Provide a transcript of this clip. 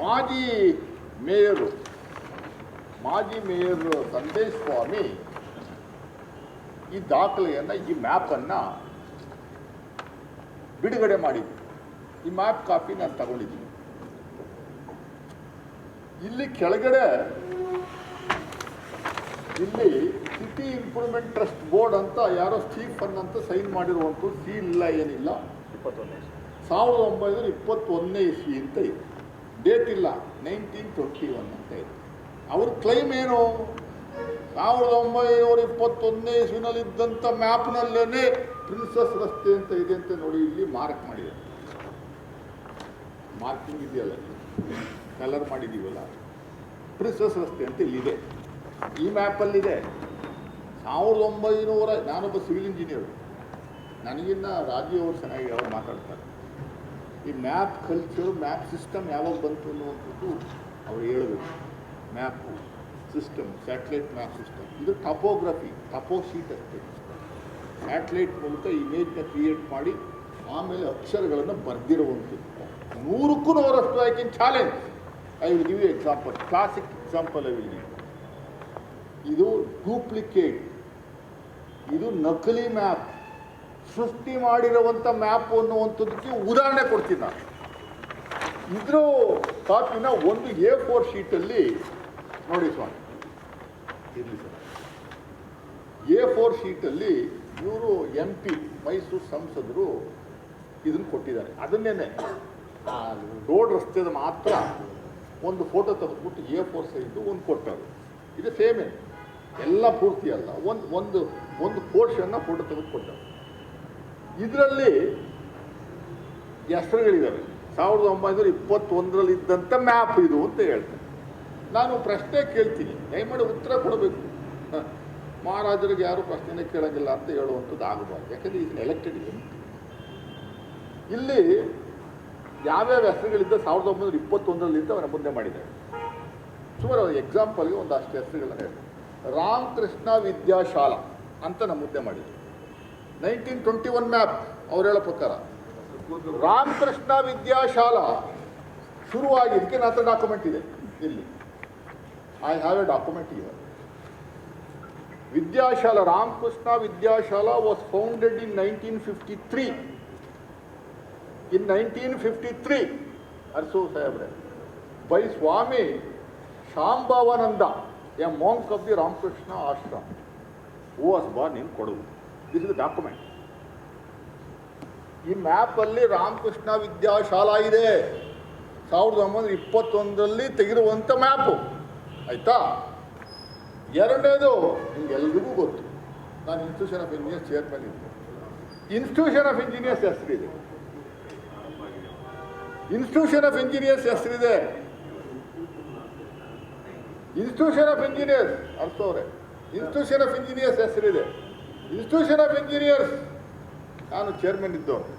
ಮಾಜಿ ಮೇಯರು ಮಾಜಿ ಮೇಯರ್ ಸಂದೇಶ್ ಸ್ವಾಮಿ ಈ ದಾಖಲೆಯನ್ನು ಈ ಮ್ಯಾಪನ್ನು ಬಿಡುಗಡೆ ಮಾಡಿದ್ದು ಈ ಮ್ಯಾಪ್ ಕಾಪಿ ನಾನು ತಗೊಂಡಿದ್ದೀನಿ. ಇಲ್ಲಿ ಕೆಳಗಡೆ ಇಲ್ಲಿ ಸಿಟಿ ಇಂಪ್ರೂವ್ಮೆಂಟ್ ಟ್ರಸ್ಟ್ ಬೋರ್ಡ್ ಅಂತ ಯಾರೋ ಸ್ಟೀಫನ್ ಅಂತ ಸೈನ್ ಮಾಡಿರುವಂಥದ್ದು ಸಿ ಇಲ್ಲ ಏನಿಲ್ಲ. ಇಪ್ಪತ್ತೊಂದನೇ ಸಾವಿರದ ಒಂಬೈನೂರ ಇಪ್ಪತ್ತೊಂದನೇ ಇಸ್ವಿ ಅಂತ ಇದೆ. ಡೇಟ್ ಇಲ್ಲ ನೈನ್ಟೀನ್ ಟ್ವೆಂಟಿ ಒನ್ ಅಂತ ಇದೆ. ಅವ್ರ ಕ್ಲೈಮ್ ಏನು? ಸಾವಿರದ ಒಂಬೈನೂರ ಇಪ್ಪತ್ತೊಂದನೇ ಇಸ್ವಿನಲ್ಲಿ ಇದ್ದಂಥ ಮ್ಯಾಪ್ನಲ್ಲೇ ಪ್ರಿನ್ಸಸ್ ರಸ್ತೆ ಅಂತ ಇದೆ ಅಂತ ನೋಡಿ ಇಲ್ಲಿ ಮಾರ್ಕ್ ಮಾಡಿದೆ. ಮಾರ್ಕಿಂಗ್ ಇದೆಯಲ್ಲ ಕಲರ್ ಮಾಡಿದ್ದೀವಲ್ಲ ಪ್ರಿನ್ಸಸ್ ರಸ್ತೆ ಅಂತ ಇಲ್ಲಿದೆ. ಈ ಮ್ಯಾಪಲ್ಲಿದೆ ಸಾವಿರದ ಒಂಬೈನೂರ, ನಾನೊಬ್ಬ ಸಿವಿಲ್ ಇಂಜಿನಿಯರು ನನಗಿನ್ನ ರಾಜೀವ್ ಅವರು ಚೆನ್ನಾಗಿ ಮಾತಾಡ್ತಾರೆ. ಈ ಮ್ಯಾಪ್ ಕಲ್ಚರ್, ಮ್ಯಾಪ್ ಸಿಸ್ಟಮ್ ಯಾವಾಗ ಬಂತು ಅನ್ನುವಂಥದ್ದು ಅವ್ರು ಹೇಳಬೇಕು. Map, system, satellite map system. ಇದು ಟಪೋಗ್ರಫಿ, ಟಪೋ ಶೀಟ್ ಅಷ್ಟೇ. ಸ್ಯಾಟಲೈಟ್ ಮೂಲಕ ಇಮೇಜ್ನ ಕ್ರಿಯೇಟ್ ಮಾಡಿ ಆಮೇಲೆ ಅಕ್ಷರಗಳನ್ನು ಬರೆದಿರುವಂಥದ್ದು. ನೂರಕ್ಕೂ ನೂರಷ್ಟು I can challenge I will give you example classic example I will ಇದು ಡೂಪ್ಲಿಕೇಟ್ ಇದು ನಕಲಿ ಮ್ಯಾಪ್. ಸೃಷ್ಟಿ ಮಾಡಿರುವಂಥ ಮ್ಯಾಪ್ ಅನ್ನುವಂಥದ್ದಕ್ಕೆ ಉದಾಹರಣೆ ಕೊಡ್ತೀನಿ ನಾನು. ಇದ್ರ ಕಾಪಿನ ಒಂದು ಎ ಫೋರ್ ಶೀಟಲ್ಲಿ ನೋಡಿ ಸ್ವಾಮಿ. ಇರಲಿ ಸರ್. ಎ ಫೋರ್ ಶೀಟಲ್ಲಿ ಇವರು ಎಂ ಪಿ ಮೈಸೂರು ಸಂಸದರು ಇದನ್ನು ಕೊಟ್ಟಿದ್ದಾರೆ. ಅದನ್ನೇನೆ ರೋಡ್ ರಸ್ತೆದ ಮಾತ್ರ ಒಂದು ಫೋಟೋ ತೆಗೆದುಬಿಟ್ಟು ಎ ಫೋರ್ ಸೈಡ್ ಒಂದು ಕೊಟ್ಟರು ಇದು ಸೇಮೇ ಎಲ್ಲ ಪೂರ್ತಿ ಅಲ್ಲ. ಒಂದು ಒಂದು ಒಂದು ಪೋರ್ಷನ್ನ ಫೋಟೋ ತೆಗೆದು ಕೊಟ್ಟರು ಇದರಲ್ಲಿ ಹೆಸರುಗಳಿದ್ದಾವೆ ಸಾವಿರದ ಒಂಬೈನೂರ ಇಪ್ಪತ್ತೊಂದರಲ್ಲಿ ಇದ್ದಂಥ ಮ್ಯಾಪ್ ಇದು ಅಂತ ಹೇಳ್ತಾರೆ. ನಾನು ಪ್ರಶ್ನೆ ಕೇಳ್ತೀನಿ. ದಯಮಾಡಿ ಉತ್ತರ ಕೊಡಬೇಕು. ಮಹಾರಾಜರಿಗೆ ಯಾರು ಪ್ರಶ್ನೆನೇ ಕೇಳೋಂಗಿಲ್ಲ ಅಂತ ಹೇಳುವಂಥದ್ದು ಆಗಬಾರ್ದು ಯಾಕಂದರೆ ಇದನ್ನ ಎಲೆಕ್ಟೆಡ್ ಇದೆ ಇಲ್ಲಿ ಯಾವ್ಯಾವ ಹೆಸರುಗಳಿದ್ದ ಸಾವಿರದ ಒಂಬೈನೂರ ಇಪ್ಪತ್ತೊಂದರಲ್ಲಿದ್ದ ಅವರ ಮುಂದೆ ಮಾಡಿದ್ದಾರೆ. ಸುಮಾರು ಎಕ್ಸಾಂಪಲ್ಗೆ ಒಂದಷ್ಟು ಹೆಸರುಗಳನ್ನ ರಾಮಕೃಷ್ಣ ವಿದ್ಯಾಶಾಲಾ ಅಂತ ನಮ್ಮ ಮುಂದೆ ಮಾಡಿದ್ರು ನೈನ್ಟೀನ್ ಟ್ವೆಂಟಿ ಒನ್ ಮ್ಯಾಪ್ ಅವ್ರು ಹೇಳೋ ಪ್ರಕಾರ ರಾಮಕೃಷ್ಣ ವಿದ್ಯಾಶಾಲಾ ಶುರುವಾಗಿದ್ದಕ್ಕೆ ನನ್ನ ಹತ್ರ ಡಾಕ್ಯುಮೆಂಟ್ ಇದೆ, ಇಲ್ಲಿ. ಐ ಹ್ಯಾವ್ ಎ ಡಾಕ್ಯುಮೆಂಟ್ ಇದೆ Vidyashala, Ramakrishna Vidyashala was founded in nineteen fifty three in nineteen fifty three Arsu ಸಾಹೇಬ್ರೆ by Swami Shambhavananda, a monk of the Ramakrishna Ashrama was ಬಾ in Kodagu. This is document ಈ ಮ್ಯಾಪಲ್ಲಿ ರಾಮಕೃಷ್ಣ ವಿದ್ಯಾಶಾಲಾ ಇದೆ. ಸಾವಿರದ ಒಂಬೈನೂರ ಇಪ್ಪತ್ತೊಂದರಲ್ಲಿ ತೆಗೆದಿರುವಂಥ map ಆಯಿತಾ? ಎರಡನೇದು, ನಿಮ್ಗೆಲ್ರಿಗೂ ಗೊತ್ತು. ನಾನು ಇನ್ಸ್ಟಿಟ್ಯೂಷನ್ ಆಫ್ ಇಂಜಿನಿಯರ್ಸ್ ಚೇರ್ಮನ್ ಇದ್ದೆ ಇನ್ಸ್ಟಿಟ್ಯೂಷನ್ ಆಫ್ ಇಂಜಿನಿಯರ್ಸ್ ಹೆಸರಿದೆ. ಇನ್ಸ್ಟಿಟ್ಯೂಷನ್ ಆಫ್ ಇಂಜಿನಿಯರ್ಸ್ ಹೆಸರಿದೆ. ಇನ್ಸ್ಟಿಟ್ಯೂಷನ್ ಆಫ್ ಇಂಜಿನಿಯರ್ಸ್ ಅರ್ಥವ್ರೆ ಇನ್ಸ್ಟಿಟ್ಯೂಷನ್ ಆಫ್ ಇಂಜಿನಿಯರ್ಸ್ ಹೆಸರಿದೆ. ಇನ್ಸ್ಟಿಟ್ಯೂಷನ್ ಆಫ್ ಇಂಜಿನಿಯರ್ಸ್ ನಾನು ಚೇರ್ಮನ್ ಇದ್ದವನು